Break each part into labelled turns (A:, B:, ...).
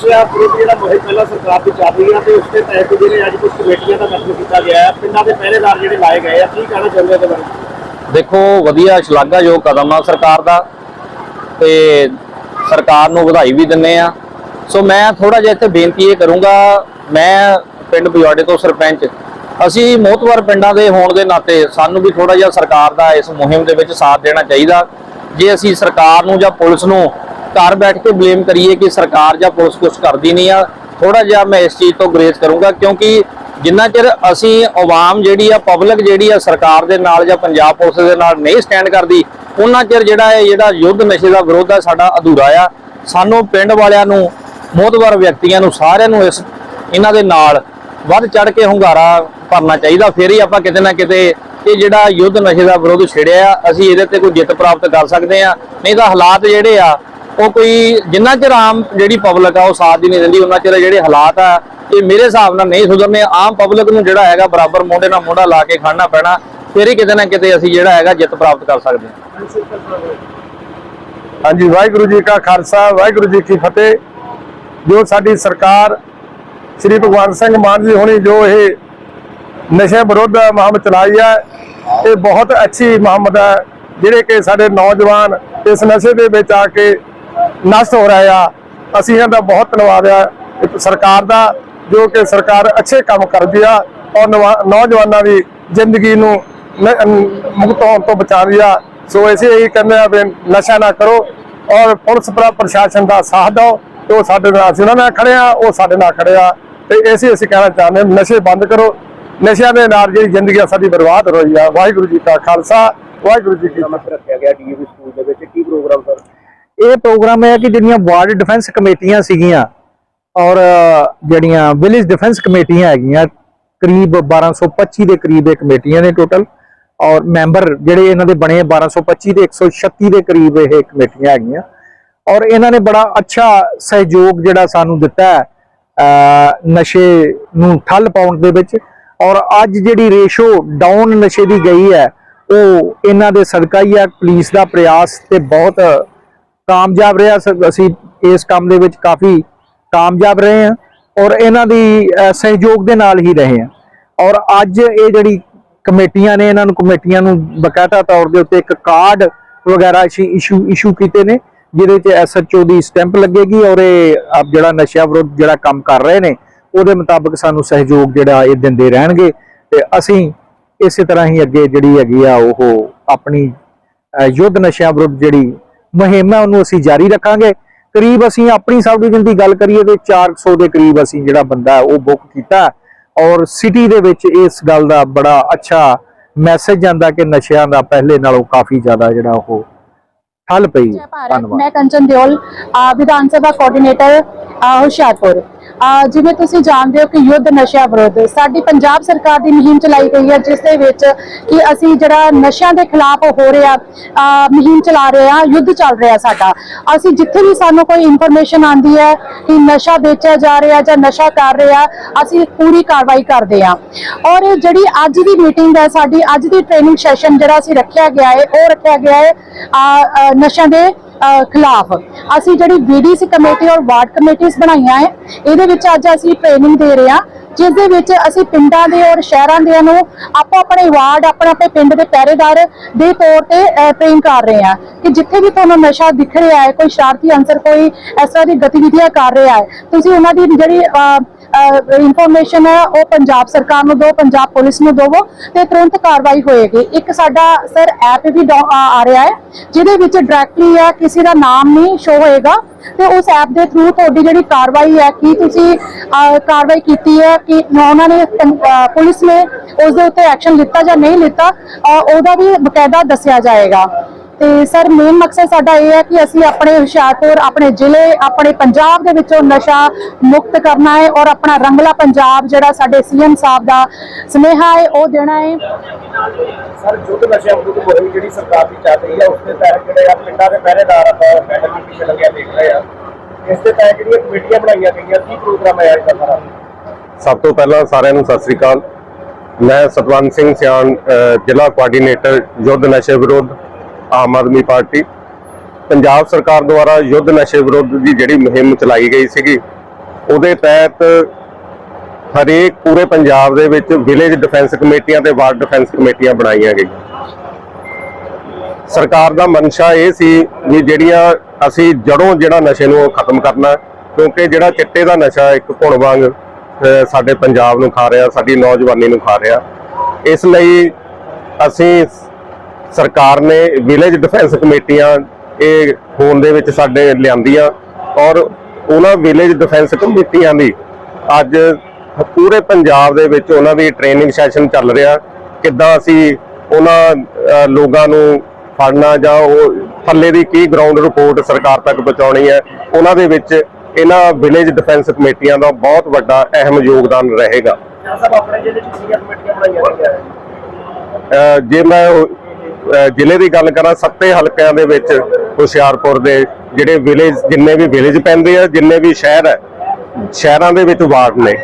A: ਸਿਆ ਵਿਰੋਧ ਜਿਹੜਾ ਮੁਹਿੰਮ ਪਹਿਲਾਂ ਸਰਕਾਰ ਦੀ ਚੱਲ ਰਹੀ ਹੈ ਤੇ ਉਸ ਦੇ ਤਹਿਤ ਜਿਹੜੇ ਅੱਜ ਕੁਝ ਕਮੇਟੀਆਂ ਦਾ ਗਠਨ ਕੀਤਾ ਗਿਆ ਹੈ, ਪਿੰਡਾਂ ਦੇ ਪਹਿਰੇਦਾਰ ਜਿਹੜੇ ਲਾਏ ਗਏ ਆ, ਕੀ ਕਹਿਣਾ ਚਾਹੁੰਦੇ ਹੋ ਇਹਦੇ
B: ਦੇਖੋ, ਵਧੀਆ ਸ਼ਲਾਘਾਯੋਗ ਕਦਮ ਆ ਸਰਕਾਰ ਦਾ ਤੇ ਸਰਕਾਰ ਨੂੰ ਵਧਾਈ ਵੀ ਦਿੰਨੇ ਆ। ਸੋ ਮੈਂ ਥੋੜਾ ਜਿਹਾ ਇੱਥੇ ਬੇਨਤੀ ਇਹ ਕਰੂੰਗਾ, ਮੈਂ ਪਿੰਡ ਬਿਵਾੜੇ ਤੋਂ ਸਰਪੰਚ, ਅਸੀਂ ਮੋਹਤਵਰ ਪਿੰਡਾਂ ਦੇ ਹੋਣ ਦੇ ਨਾਤੇ ਸਾਨੂੰ ਵੀ ਥੋੜਾ ਜਿਹਾ ਸਰਕਾਰ ਦਾ ਇਸ ਮੁਹਿੰਮ ਦੇ ਵਿੱਚ ਸਾਥ ਦੇਣਾ ਚਾਹੀਦਾ। ਜੇ ਅਸੀਂ ਸਰਕਾਰ ਨੂੰ ਜਾਂ ਪੁਲਿਸ ਨੂੰ ਘਰ ਬੈਠ ਕੇ ਬਲੇਮ ਕਰੀਏ ਕਿ ਸਰਕਾਰ ਜਾਂ ਪੁਲਿਸ ਕੁਝ ਕਰਦੀ ਨਹੀਂ ਆ। ਥੋੜਾ ਜਿਹਾ ਮੈਂ ਇਸ ਚੀਜ਼ ਤੋਂ ਗਰੇਜ਼ ਕਰੂੰਗਾ ਕਿਉਂਕਿ ਜਿੰਨਾ ਚਿਰ ਅਸੀਂ ਆਵਾਮ ਜਿਹੜੀ ਆ ਪਬਲਿਕ ਜਿਹੜੀ ਆ ਸਰਕਾਰ ਦੇ ਨਾਲ ਜਾਂ ਪੰਜਾਬ ਪੁਲਿਸ ਦੇ ਨਾਲ ਨਹੀਂ ਸਟੈਂਡ ਕਰਦੀ, ਉਹਨਾਂ ਚਿਰ ਜਿਹੜਾ ਇਹ ਜਿਹੜਾ ਯੁੱਧ ਨਸ਼ੇ ਦਾ ਵਿਰੋਧ ਆ ਸਾਡਾ ਅਧੂਰਾ ਆ। ਸਾਨੂੰ ਪਿੰਡ ਵਾਲਿਆਂ ਨੂੰ ਮੋਹਤਵਰ ਵਿਅਕਤੀਆਂ ਨੂੰ ਸਾਰਿਆਂ ਨੂੰ ਇਸ ਇਹਨਾਂ ਦੇ ਨਾਲ ਵੱਧ ਚੜ ਕੇ ਹੁੰਗਾਰਾ ਭਰਨਾ ਚਾਹੀਦਾ। ਫਿਰ ਹੀ ਆਪਾਂ ਕਿਤੇ ਨਾ ਕਿਤੇ ਇਹ ਜਿਹੜਾ ਯੁੱਧ ਨਸ਼ੇ ਦਾ ਵਿਰੋਧ ਛੇੜਿਆ ਅਸੀਂ ਇਹਦੇ ਤੇ ਕੋਈ ਜਿੱਤ ਪ੍ਰਾਪਤ ਕਰ ਸਕਦੇ ਆ। ਨਹੀਂ ਤਾਂ ਹਾਲਾਤ ਜਿਹੜੇ ਆ ਉਹ ਕੋਈ ਜਿੰਨਾ ਚਿਰ ਆਮ ਜਿਹੜੀ ਪਬਲਿਕ ਆ, ਉਹ ਸਾਥ ਦੀ ਨਹੀਂ ਦਿੰਦੀ, ਉਹਨਾਂ ਚਿਰ ਜਿਹੜੇ ਹਾਲਾਤ ਆ, ਇਹ ਮੇਰੇ ਹਿਸਾਬ ਨਾਲ ਨਹੀਂ ਸੁਧਰਨੇ। ਆਮ ਪਬਲਿਕ ਨੂੰ ਜਿਹੜਾ ਹੈਗਾ ਬਰਾਬਰ ਮੋਢੇ ਨਾਲ ਮੋਢਾ ਲਾ ਕੇ ਖੜਨਾ ਪੈਣਾ, ਫਿਰ ਹੀ ਕਿਤੇ ਨਾ ਕਿਤੇ ਅਸੀਂ ਜਿਹੜਾ ਹੈਗਾ ਜਿੱਤ ਪ੍ਰਾਪਤ ਕਰ ਸਕਦੇ ਹਾਂ।
C: ਹਾਂਜੀ, ਵਾਹਿਗੁਰੂ ਜੀ ਕਾ ਖਾਲਸਾ, ਵਾਹਿਗੁਰੂ ਜੀ ਕੀ ਫਤਿਹ। ਜੋ ਸਾਡੀ ਸਰਕਾਰ ਸ੍ਰੀ ਭਗਵੰਤ ਸਿੰਘ ਮਾਨ ਜੀ ਹੋਣੀ ਜੋ ਇਹ ਨਸ਼ੇ ਵਿਰੁੱਧ ਮੁਹਿੰਮ ਚਲਾਈ ਹੈ, ਇਹ ਬਹੁਤ ਅੱਛੀ ਮੁਹਿੰਮ ਹੈ, ਜਿਹੜੇ ਕਿ ਸਾਡੇ ਨੌਜਵਾਨ ਇਸ ਨਸ਼ੇ ਦੇ ਵਿੱਚ ਆ ਕੇ ਨਸ਼ਟ ਹੋ ਰਹੇ ਆ। ਅਸੀਂ ਇਹਨਾਂ ਦਾ ਬਹੁਤ ਧੰਨਵਾਦ ਆ। ਸਰਕਾਰ ਦਾ, ਜੋ ਕਿ ਸਰਕਾਰ ਅੱਛੇ ਕੰਮ ਕਰਦੀ ਆ ਔਰ ਨੌਜਵਾਨਾਂ ਦੀ ਜ਼ਿੰਦਗੀ ਨੂੰ ਮੁਕਤ ਹੋਣ ਤੋਂ ਬਚਾਉਂਦੀ ਆ। ਸੋ ਅਸੀਂ ਇਹੀ ਕਹਿੰਦੇ ਆ ਵੀ ਨਸ਼ਾ ਨਾ ਕਰੋ ਔਰ ਪੁਲਿਸ ਪ੍ਰਸ਼ਾਸਨ ਦਾ ਸਾਥ ਦਿਓ ਤੇ ਉਹ ਸਾਡੇ ਨਾਲ, ਅਸੀਂ ਉਹਨਾਂ ਨਾਲ ਖੜੇ ਆ, ਉਹ ਸਾਡੇ ਨਾਲ ਖੜੇ ਆ। ਤੇ ਇਸੇ ਅਸੀਂ ਕਹਿਣਾ ਚਾਹੁੰਦੇ ਨਸ਼ੇ ਬੰਦ ਕਰੋ। ਨਸ਼ਿਆਂ ਦੇ ਨਾਲ ਜਿਹੜੀ ਜ਼ਿੰਦਗੀ ਸਾਡੀ ਬਰਬਾਦ ਹੋ ਰਹੀ ਆ। ਵਾਹਿਗੁਰੂ ਜੀ ਕਾ ਖਾਲਸਾ, ਵਾਹਿਗੁਰੂ ਜੀ ਕੀ ਫਤਿਹ।
A: ਰੱਖਿਆ ਗਿਆ ਡੀਏਵੀ ਸਕੂਲ ਦੇ ਵਿੱਚ। ਕੀ ਪ੍ਰੋਗਰਾਮ ਸਰ?
D: ਇਹ ਪ੍ਰੋਗਰਾਮ ਹੈ ਕਿ ਜਿਹੜੀਆਂ ਵਾਰਡ ਡਿਫੈਂਸ ਕਮੇਟੀਆਂ ਸੀਗੀਆਂ ਔਰ ਜਿਹੜੀਆਂ ਵਿਲੇਜ ਡਿਫੈਂਸ ਕਮੇਟੀਆਂ ਹੈਗੀਆਂ, ਕਰੀਬ 1225 ਦੇ ਕਰੀਬ ਇਹ ਕਮੇਟੀਆਂ ਨੇ ਟੋਟਲ ਔਰ ਮੈਂਬਰ ਜਿਹੜੇ ਇਹਨਾਂ ਦੇ ਬਣੇ ਆ 1225 ਦੇ 136 ਦੇ ਕਰੀਬ ਇਹ ਕਮੇਟੀਆਂ ਹੈਗੀਆਂ। ਔਰ ਇਹਨਾਂ ਨੇ ਬੜਾ ਅੱਛਾ ਸਹਿਯੋਗ ਜਿਹੜਾ ਸਾਨੂੰ ਦਿੱਤਾ ਹੈ ਨਸ਼ੇ ਨੂੰ ਠੱਲ ਪਾਉਣ ਦੇ ਵਿੱਚ। ਔਰ ਅੱਜ ਜਿਹੜੀ ਰੇਸ਼ੋ ਡਾਊਨ ਨਸ਼ੇ ਦੀ ਗਈ ਹੈ, ਉਹ ਇਹਨਾਂ ਦੇ ਸਦਕਾ ਹੀ ਹੈ। ਪੁਲਿਸ ਦਾ ਪ੍ਰਯਾਸ ਤੇ ਬਹੁਤ ਕਾਮਯਾਬ ਰਿਹਾ। ਅਸੀਂ ਇਸ ਕੰਮ ਦੇ ਵਿੱਚ ਕਾਫੀ ਕਾਮਯਾਬ ਰਹੇ ਹਾਂ ਔਰ ਇਹਨਾਂ ਦੀ ਸਹਿਯੋਗ ਦੇ ਨਾਲ ਹੀ ਰਹੇ ਹਾਂ। ਔਰ ਅੱਜ ਇਹ ਜਿਹੜੀ ਕਮੇਟੀਆਂ ਨੇ, ਇਹਨਾਂ ਨੂੰ ਕਮੇਟੀਆਂ ਨੂੰ ਬਕਾਇਦਾ ਤੌਰ ਦੇ ਉੱਤੇ ਇੱਕ ਕਾਰਡ ਵਗੈਰਾ ਅਸੀਂ ਇਸ਼ੂ ਇਸ਼ੂ ਕੀਤੇ ਨੇ, ਜਿਹਦੇ 'ਚ ਐਸਐਚਓ ਦੀ ਸਟੈਂਪ ਲੱਗੇਗੀ ਔਰ ਇਹ ਆਪ ਜਿਹੜਾ ਨਸ਼ਾ ਵਿਰੁੱਧ ਜਿਹੜਾ ਕੰਮ ਕਰ ਰਹੇ ਨੇ, ਉਹਦੇ ਮੁਤਾਬਕ ਸਾਨੂੰ ਸਹਿਯੋਗ ਜਿਹੜਾ ਇਹ ਦਿੰਦੇ ਰਹਿਣਗੇ ਤੇ ਅਸੀਂ ਇਸੇ ਤਰ੍ਹਾਂ ਹੀ ਅੱਗੇ ਜਿਹੜੀ ਹੈਗੀ ਆ ਉਹ ਆਪਣੀ ਯੁੱਧ ਨਸ਼ਿਆਂ ਵਿਰੁੱਧ ਜਿਹੜੀ ਮੁਹਿੰਮ ਹੈ ਉਹਨੂੰ ਅਸੀਂ ਜਾਰੀ ਰੱਖਾਂਗੇ। ਕਰੀਬ ਅਸੀਂ ਆਪਣੀ ਸਬ ਡਿਵੀਜ਼ਨ ਦੀ ਗੱਲ ਕਰੀਏ ਤੇ 400 ਦੇ ਕਰੀਬ ਅਸੀਂ ਜਿਹੜਾ ਬੰਦਾ ਉਹ ਬੁੱਕ ਕੀਤਾ ਔਰ ਸਿਟੀ ਦੇ ਵਿੱਚ ਇਸ ਗੱਲ ਦਾ ਬੜਾ ਅੱਛਾ ਮੈਸੇਜ ਜਾਂਦਾ ਕਿ ਨਸ਼ਿਆਂ ਦਾ ਪਹਿਲੇ ਨਾਲੋਂ ਕਾਫੀ ਜ਼ਿਆਦਾ ਜਿਹੜਾ ਉਹ ਠੱਲ ਪਈ। ਧੰਨਵਾਦ।
E: ਮੈਂ ਕੰਚਨ ਦਿਓਲ ਵਿਧਾਨ ਸਭਾ ਕੋਆਰਡੀਨੇਟਰ ਹੁਸ਼ਿਆਰਪੁਰ। ਜਿਵੇਂ ਤੁਸੀਂ ਜਾਣਦੇ ਹੋ ਕਿ ਯੁੱਧ ਨਸ਼ਾ ਵਿਰੁੱਧ, ਸਾਡੀ ਪੰਜਾਬ ਸਰਕਾਰ ਦੀ ਮੁਹਿੰਮ ਚਲਾਈ ਗਈ ਹੈ, ਜਿਸ ਦੇ ਵਿੱਚ ਕਿ ਅਸੀਂ ਜਿਹੜਾ ਨਸ਼ਿਆਂ ਦੇ ਖਿਲਾਫ ਹੋ ਰਿਹਾ ਮੁਹਿੰਮ ਚਲਾ ਰਹੇ ਹਾਂ, ਯੁੱਧ ਚੱਲ ਰਿਹਾ ਸਾਡਾ। ਅਸੀਂ ਜਿੱਥੇ ਵੀ ਸਾਨੂੰ ਕੋਈ ਇਨਫੋਰਮੇਸ਼ਨ ਆਂਦੀ ਹੈ ਕਿ ਨਸ਼ਾ ਵੇਚਿਆ ਜਾ ਰਿਹਾ ਜਾਂ ਨਸ਼ਾ ਕਰ ਰਿਹਾ, ਅਸੀਂ ਪੂਰੀ ਕਾਰਵਾਈ ਕਰਦੇ ਹਾਂ। ਔਰ ਜਿਹੜੀ ਅੱਜ ਦੀ ਮੀਟਿੰਗ ਹੈ, ਸਾਡੀ ਅੱਜ ਦੀ ਟ੍ਰੇਨਿੰਗ ਸੈਸ਼ਨ ਜਿਹੜਾ ਅਸੀਂ ਰੱਖਿਆ ਗਿਆ ਹੈ, ਉਹ ਰੱਖਿਆ ਗਿਆ ਹੈ ਨਸ਼ਿਆਂ ਦੇ ਖਿਲਾਫ। ਅਸੀਂ ਜਿਹੜੀ ਬੀਡੀਸੀ ਕਮੇਟੀ ਔਰ ਵਾਰਡ ਕਮੇਟੀਆਂ ਬਣਾਈਆਂ ਹੈ, ਇਹਦੇ ਵਿੱਚ ਅੱਜ ਅਸੀਂ ਟ੍ਰੇਨਿੰਗ ਦੇ ਰਹੇ ਹਾਂ, ਜਿਸ ਦੇ ਵਿੱਚ ਅਸੀਂ ਪਿੰਡਾਂ ਦੇ ਔਰ ਸ਼ਹਿਰਾਂ ਦੇ ਨੂੰ ਆਪੋ ਆਪਣੇ ਵਾਰਡ ਆਪਣੇ ਆਪਣੇ ਪਿੰਡ ਦੇ ਪਹਿਰੇਦਾਰ ਦੇ ਤੌਰ ਤੇ ਟ੍ਰੇਨ ਕਰ ਰਹੇ ਹਾਂ। ਕਿ ਜਿੱਥੇ ਵੀ ਤੁਹਾਨੂੰ ਨਸ਼ਾ ਦਿਖ ਰਿਹਾ ਹੈ, ਕੋਈ ਸ਼ਰਾਰਤੀ ਅੰਸਰ ਕੋਈ ਇਸ ਤਰ੍ਹਾਂ ਦੀ ਗਤੀਵਿਧੀਆਂ ਕਰ ਰਿਹਾ ਹੈ, ਤੁਸੀਂ ਉਹਨਾਂ ਦੀ ਜਿਹੜੀ ਇਨਫੋਰਮੇਸ਼ਨ ਹੈ, ਉਹ ਪੰਜਾਬ ਸਰਕਾਰ ਨੂੰ ਦਿਓ, ਪੰਜਾਬ ਪੁਲਿਸ ਨੂੰ ਦਿਵੋ ਤੇ ਤੁਰੰਤ ਕਾਰਵਾਈ ਹੋਏਗੀ। ਇੱਕ ਸਾਡਾ ਸਰ ਐਪ ਵੀ ਆ ਰਿਹਾ ਹੈ, ਜਿਹਦੇ ਵਿੱਚ ਡਾਇਰੈਕਟਲੀ ਹੈ ਕਿਸੇ ਦਾ ਨਾਮ ਨਹੀਂ ਸ਼ੋ ਹੋਏਗਾ ਤੇ ਉਸ ਐਪ ਦੇ ਥਰੂ ਤੁਹਾਡੀ ਜਿਹੜੀ ਕਾਰਵਾਈ ਹੈ, ਕੀ ਤੁਸੀਂ ਕਾਰਵਾਈ ਕੀਤੀ ਹੈ, ਕਿ ਉਹਨਾਂ ਨੇ ਪੁਲਿਸ ਨੇ ਉਸ ਦੇ ਉੱਤੇ ਐਕਸ਼ਨ ਲਿੱਤਾ ਜਾਂ ਨਹੀਂ ਲਿੱਤਾ ਉਹਦਾ ਵੀ ਬਕਾਇਦਾ ਦੱਸਿਆ ਜਾਏਗਾ। ਤੇ ਸਰ ਮੇਨ ਮਕਸਦ ਸਾਡਾ ਇਹ ਹੈ ਕਿ ਅਸੀਂ ਆਪਣੇ ਹੁਸ਼ਿਆਰਪੁਰ ਆਪਣੇ ਜ਼ਿਲ੍ਹੇ ਆਪਣੇ ਪੰਜਾਬ ਦੇ ਵਿੱਚੋਂ ਨਸ਼ਾ ਮੁਕਤ ਕਰਨਾ ਹੈ ਔਰ ਆਪਣਾ ਰੰਗਲਾ ਪੰਜਾਬ ਜਿਹੜਾ ਸਾਡੇ ਸੀਐਮ ਸਾਹਿਬ ਦਾ ਸੁਨੇਹਾ ਹੈ ਉਹ ਦੇਣਾ ਹੈ।
A: ਸਰ ਯੁੱਧ ਨਸ਼ਿਆਂ ਵਿਰੁੱਧ ਮੁਹਿੰਮ ਜਿਹੜੀ ਸਰਕਾਰ ਦੀ ਚੱਲ ਰਹੀ ਹੈ ਉਸ ਦੇ ਤਹਿਤ ਜਿਹੜੇ ਆ ਪਿੰਡਾਂ ਦੇ ਪਹਿਰੇਦਾਰ ਆਪਾਂ ਬੈਠਕ ਦੇ ਪਿੱਛੇ ਲੱਗਿਆ ਦੇਖ ਰਹੇ ਆ। ਇਸ ਦੇ ਤਹਿਤ ਜਿਹੜੀਆਂ ਕਮੇਟੀਆਂ ਬਣਾਈਆਂ ਗਈਆਂ ਕੀ ਪ੍ਰੋਗਰਾਮ ਹੈ ਇਸ ਦਾ ਸਾਰਾ
C: ਸਭ ਤੋਂ ਪਹਿਲਾਂ ਸਾਰਿਆਂ ਨੂੰ ਸਤਿ ਸ੍ਰੀ ਅਕਾਲ। ਮੈਂ ਸਤਵੰਤ ਸਿੰਘ ਸਿਆਣ ਜ਼ਿਲ੍ਹਾ ਕੋਆਰਡੀਨੇਟਰ ਯੁੱਧ ਨਸ਼ੇ ਵਿਰੁੱਧ ਆਮ ਆਦਮੀ ਪਾਰਟੀ, ਪੰਜਾਬ ਸਰਕਾਰ ਦੁਆਰਾ ਯੁੱਧ ਨਸ਼ੇ ਵਿਰੁੱਧ ਦੀ ਜਿਹੜੀ ਮੁਹਿੰਮ ਚਲਾਈ ਗਈ ਸੀਗੀ, ਉਹਦੇ ਤਹਿਤ ਹਰੇਕ ਪੂਰੇ ਪੰਜਾਬ ਦੇ ਵਿੱਚ ਵਿਲੇਜ ਡਿਫੈਂਸ ਕਮੇਟੀਆਂ ਤੇ ਵਾਰਡ ਡਿਫੈਂਸ ਕਮੇਟੀਆਂ ਬਣਾਈਆਂ ਗਈਆਂ। ਸਰਕਾਰ ਦਾ ਮਨਸ਼ਾ ਇਹ ਸੀ ਵੀ ਜਿਹੜੀਆਂ ਅਸੀਂ ਜੜੋਂ ਜਿਹੜਾ ਨਸ਼ੇ ਨੂੰ ਉਹ ਖਤਮ ਕਰਨਾ, ਕਿਉਂਕਿ ਜਿਹੜਾ ਚਿੱਟੇ ਦਾ ਨਸ਼ਾ ਇੱਕ ਘੁਣ ਵਾਂਗ ਸਾਡੇ ਪੰਜਾਬ ਨੂੰ ਖਾ ਰਿਹਾ, ਸਾਡੀ ਨੌਜਵਾਨੀ ਨੂੰ ਖਾ ਰਿਹਾ। ਇਸ ਲਈ ਅਸੀਂ ਸਰਕਾਰ ਨੇ ਵਿਲੇਜ ਡਿਫੈਂਸ ਕਮੇਟੀਆਂ ਇਹ ਹੋਣ ਦੇ ਵਿੱਚ ਸਾਡੇ ਲਿਆਂਦੀਆਂ ਔਰ ਉਹਨਾਂ ਵਿਲੇਜ ਡਿਫੈਂਸ ਕਮੇਟੀਆਂ ਦੀ ਅੱਜ ਪੂਰੇ ਪੰਜਾਬ ਦੇ ਵਿੱਚ ਉਹਨਾਂ ਦੀ ਟ੍ਰੇਨਿੰਗ ਸੈਸ਼ਨ ਚੱਲ ਰਿਹਾ। ਕਿੱਦਾਂ ਅਸੀਂ ਉਹਨਾਂ ਲੋਕਾਂ ਨੂੰ ਫੜਨਾ ਜਾਂ ਉਹ ਥੱਲੇ ਦੀ ਕੀ ਗਰਾਊਂਡ ਰਿਪੋਰਟ ਸਰਕਾਰ ਤੱਕ ਪਹੁੰਚਾਉਣੀ ਹੈ ਉਹਨਾਂ ਦੇ ਵਿੱਚ ਇਹਨਾਂ ਵਿਲੇਜ ਡਿਫੈਂਸ ਕਮੇਟੀਆਂ ਦਾ ਬਹੁਤ ਵੱਡਾ ਅਹਿਮ ਯੋਗਦਾਨ ਰਹੇਗਾ। ਜੇ ਮੈਂ ਜ਼ਿਲ੍ਹੇ ਦੀ ਗੱਲ ਕਰਾਂ, ਸੱਤੇ ਹਲਕਿਆਂ ਦੇ ਵਿੱਚ ਹੁਸ਼ਿਆਰਪੁਰ ਦੇ ਜਿਹੜੇ ਵਿਲੇਜ ਜਿੰਨੇ ਵੀ ਵਿਲੇਜ ਪੈਂਦੇ ਆ, ਜਿੰਨੇ ਵੀ ਸ਼ਹਿਰ ਹੈ, ਸ਼ਹਿਰਾਂ ਦੇ ਵਿੱਚ ਵਾਰਡ ਨੇ।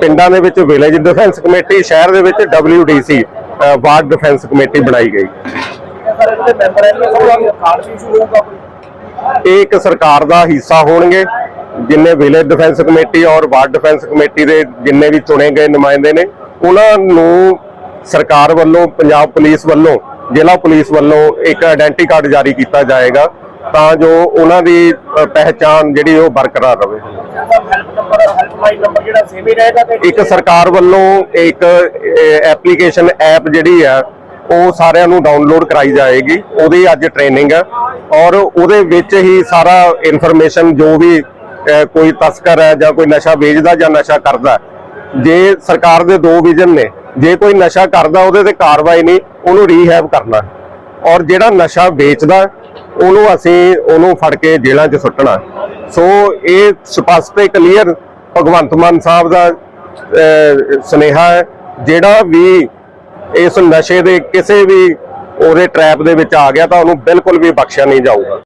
C: ਪਿੰਡਾਂ ਦੇ ਵਿੱਚ ਵਿਲੇਜ ਡਿਫੈਂਸ ਕਮੇਟੀ, ਸ਼ਹਿਰ ਦੇ ਵਿੱਚ WDC ਅਹ, ਵਾਰਡ ਡਿਫੈਂਸ ਕਮੇਟੀ ਬਣਾਈ ਗਈ। ਇਹ ਇੱਕ ਸਰਕਾਰ ਦਾ ਹਿੱਸਾ ਹੋਣਗੇ, ਜਿੰਨੇ ਵਿਲੇਜ ਡਿਫੈਂਸ ਕਮੇਟੀ ਔਰ ਵਾਰਡ ਡਿਫੈਂਸ ਕਮੇਟੀ ਦੇ ਜਿੰਨੇ ਵੀ ਚੁਣੇ ਗਏ ਨੁਮਾਇੰਦੇ ਨੇ, ਉਹਨਾਂ ਨੂੰ ਸਰਕਾਰ ਵੱਲੋਂ, ਪੰਜਾਬ ਪੁਲਿਸ ਵੱਲੋਂ ਜ਼ਿਲ੍ਹਾ ਪੁਲਿਸ ਵੱਲੋਂ ਇੱਕ ਆਇਡੈਂਟੀ ਕਾਰਡ ਜਾਰੀ ਕੀਤਾ ਜਾਏਗਾ ਤਾਂ ਜੋ ਉਹਨਾਂ ਦੀ ਅ, ਪਹਿਚਾਣ ਜਿਹੜੀ ਉਹ ਬਰਕਰਾਰ ਰਹੇ।
A: ਰਹੇਗਾ
C: ਇੱਕ ਸਰਕਾਰ ਵੱਲੋਂ ਇੱਕ ਐਪਲੀਕੇਸ਼ਨ ਐਪ ਜਿਹੜੀ ਆ ਉਹ ਸਾਰਿਆਂ ਨੂੰ ਡਾਊਨਲੋਡ ਕਰਾਈ ਜਾਏਗੀ। ਉਹਦੀ ਅੱਜ ਟ੍ਰੇਨਿੰਗ ਹੈ ਔਰ ਉਹਦੇ ਵਿੱਚ ਹੀ ਸਾਰਾ ਇਨਫੋਰਮੇਸ਼ਨ ਜੋ ਵੀ ਕੋਈ ਤਸਕਰ ਹੈ ਜਾਂ ਕੋਈ ਨਸ਼ਾ ਵੇਚਦਾ ਜਾਂ ਨਸ਼ਾ ਕਰਦਾ ਜੇ ਸਰਕਾਰ ਦੇ ਦੋ ਵਿਜ਼ਨ ਨੇ ਜੇ ਕੋਈ ਨਸ਼ਾ ਕਰਦਾ ਉਹਦੇ ਤੇ ਕਾਰਵਾਈ ਨਹੀਂ ਉਹਨੂੰ ਰੀਹੈਬ ਕਰਨਾ। ਔਰ ਜਿਹੜਾ ਨਸ਼ਾ ਵੇਚਦਾ ਉਹਨੂੰ ਅਸੀਂ ਉਹਨੂੰ ਫੜ ਕੇ ਜੇਲ੍ਹਾਂ 'ਚ ਸੁੱਟਣਾ। ਸੋ ਇਹ ਸਪਸ਼ਟ ਤੇ ਕਲੀਅਰ ਭਗਵੰਤ ਮਾਨ ਸਾਹਿਬ ਦਾ ਅਹ, ਸੁਨੇਹਾ ਹੈ ਜਿਹੜਾ ਵੀ ਇਸ ਨਸ਼ੇ ਦੇ ਕਿਸੇ ਵੀ ਉਹਦੇ ਟਰੈਪ ਦੇ ਵਿੱਚ ਆ ਗਿਆ ਤਾਂ ਉਹਨੂੰ ਬਿਲਕੁਲ ਵੀ ਬਖਸ਼ਿਆ ਨਹੀਂ ਜਾਊਗਾ।